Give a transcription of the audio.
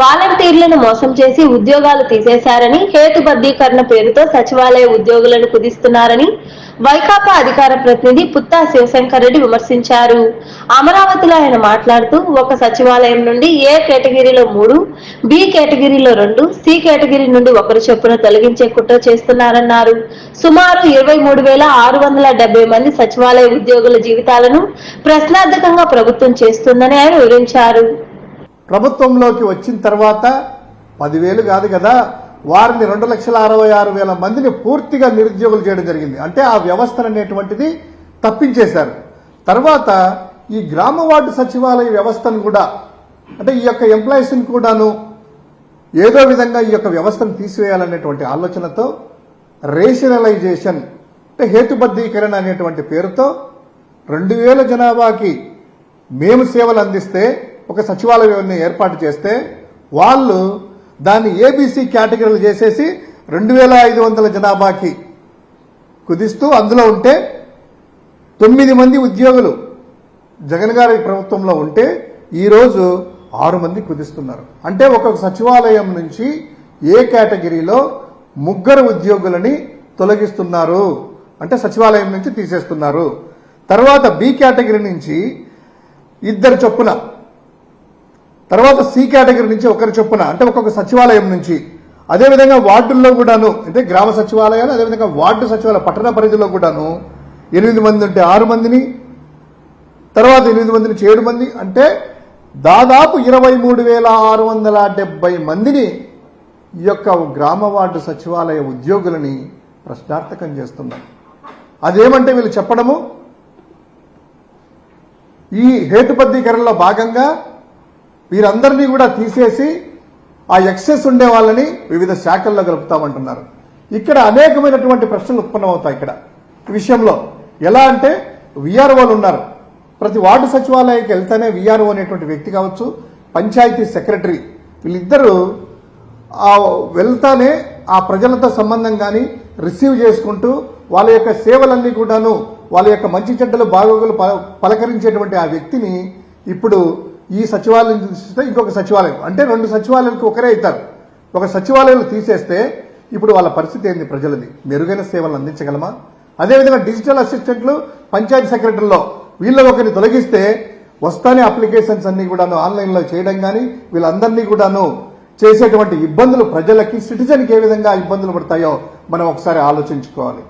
వాలంటీర్లను మోసం చేసి ఉద్యోగాలు తీసేశారని హేతుబద్ధీకరణ పేరుతో సచివాలయ ఉద్యోగులను కుదిస్తున్నారని వైకాపా అధికార ప్రతినిధి పుత్తా శివశంకర్ రెడ్డి విమర్శించారు. అమరావతిలో ఆయన మాట్లాడుతూ ఒక సచివాలయం నుండి ఏ కేటగిరీలో మూడు బి కేటగిరీలో రెండు సి కేటగిరీ నుండి ఒకరు చొప్పున తొలగించే కుట్ర చేస్తున్నారన్నారు. సుమారు ఇరవై మూడు వేల ఆరు వందల డెబ్బై మంది సచివాలయ ఉద్యోగుల జీవితాలను ప్రశ్నార్థకంగా ప్రభుత్వం చేస్తుందని ఆయన వివరించారు. ప్రభుత్వంలోకి వచ్చిన తర్వాత పదివేలు కాదు కదా వారిని రెండు లక్షల అరవై ఆరు వేల మందిని పూర్తిగా నిరుద్యోగులు చేయడం జరిగింది. అంటే ఆ వ్యవస్థ అనేటువంటిది తప్పించేశారు. తర్వాత ఈ గ్రామ వార్డు సచివాలయ వ్యవస్థను కూడా అంటే ఈ యొక్క ఎంప్లాయీస్ని కూడాను ఏదో విధంగా ఈ యొక్క వ్యవస్థను తీసివేయాలనేటువంటి ఆలోచనతో రేషనలైజేషన్ అంటే హేతుబద్ధీకరణ అనేటువంటి పేరుతో రెండు వేల జనాభాకి మేము సేవలు అందిస్తే ఒక సచివాలయాన్ని ఏర్పాటు చేస్తే వాళ్ళు దాన్ని ఏబీసీ కేటగిరీలు చేసేసి రెండు వేల ఐదు వందల జనాభాకి కుదిస్తూ అందులో ఉంటే తొమ్మిది మంది ఉద్యోగులు జగన్ గారి ప్రభుత్వంలో ఉంటే ఈరోజు ఆరు మంది కుదిస్తున్నారు. అంటే ఒక సచివాలయం నుంచి ఏ కేటగిరీలో ముగ్గురు ఉద్యోగులని తొలగిస్తున్నారు? అంటే సచివాలయం నుంచి తీసేస్తున్నారు. తర్వాత బి కేటగిరీ నుంచి ఇద్దరు చొప్పున తర్వాత సి కేటగిరీ నుంచి ఒకరి చొప్పున అంటే ఒక్కొక్క సచివాలయం నుంచి. అదేవిధంగా వార్డుల్లో కూడాను అంటే గ్రామ సచివాలయాలు అదేవిధంగా వార్డు సచివాలయ పట్టణ పరిధిలో కూడాను ఎనిమిది మంది ఉంటే ఆరు మందిని తర్వాత ఎనిమిది మంది నుంచి ఏడు మంది అంటే దాదాపు ఇరవై మూడు వేల ఆరు వందల డెబ్బై మందిని ఈ యొక్క గ్రామ వార్డు సచివాలయ ఉద్యోగులని ప్రశ్నార్థకం చేస్తున్నారు. అదేమంటే వీళ్ళు చెప్పడము? ఈ హేతుబద్ధీకరణలో భాగంగా వీరందరినీ కూడా తీసేసి ఆ ఎక్సెస్ ఉండే వాళ్ళని వివిధ శాఖల్లో కలుపుతామంటున్నారు. ఇక్కడ అనేకమైనటువంటి ప్రశ్నలు ఉత్పన్నమవుతాయి ఇక్కడ. ఈ విషయంలో ఎలా అంటే విఆర్ఓలు ఉన్నారు. ప్రతి వార్డు సచివాలయానికి వెళ్తేనే విఆర్ఓ అనేటువంటి వ్యక్తి కావచ్చు పంచాయతీ సెక్రటరీ వీళ్ళిద్దరూ ఆ వెళ్తానే ఆ ప్రజలతో సంబంధం కానీ రిసీవ్ చేసుకుంటూ వాళ్ళ యొక్క సేవలన్నీ కూడాను వాళ్ళ యొక్క మంచి చెడ్డలు బాగోగులు పలకరించేటువంటి ఆ వ్యక్తిని ఇప్పుడు ఈ సచివాలయం చూస్తే ఇంకొక సచివాలయం. అంటే రెండు సచివాలయాలకు ఒకరే అవుతారు ఒక సచివాలయాలు తీసేస్తే ఇప్పుడు వాళ్ళ పరిస్థితి ఏంది ప్రజలది? మెరుగైన సేవలు అందించగలమా? అదేవిధంగా డిజిటల్ అసిస్టెంట్లు పంచాయతీ సెక్రటరీలో వీళ్ళ ఒకరిని తొలగిస్తే వస్తానే అప్లికేషన్స్ అన్ని కూడాను ఆన్లైన్లో చేయడం కానీ వీళ్ళందరినీ కూడాను చేసేటువంటి ఇబ్బందులు ప్రజలకి సిటిజన్కి ఏ విధంగా ఇబ్బందులు పడతాయో మనం ఒకసారి ఆలోచించుకోవాలి.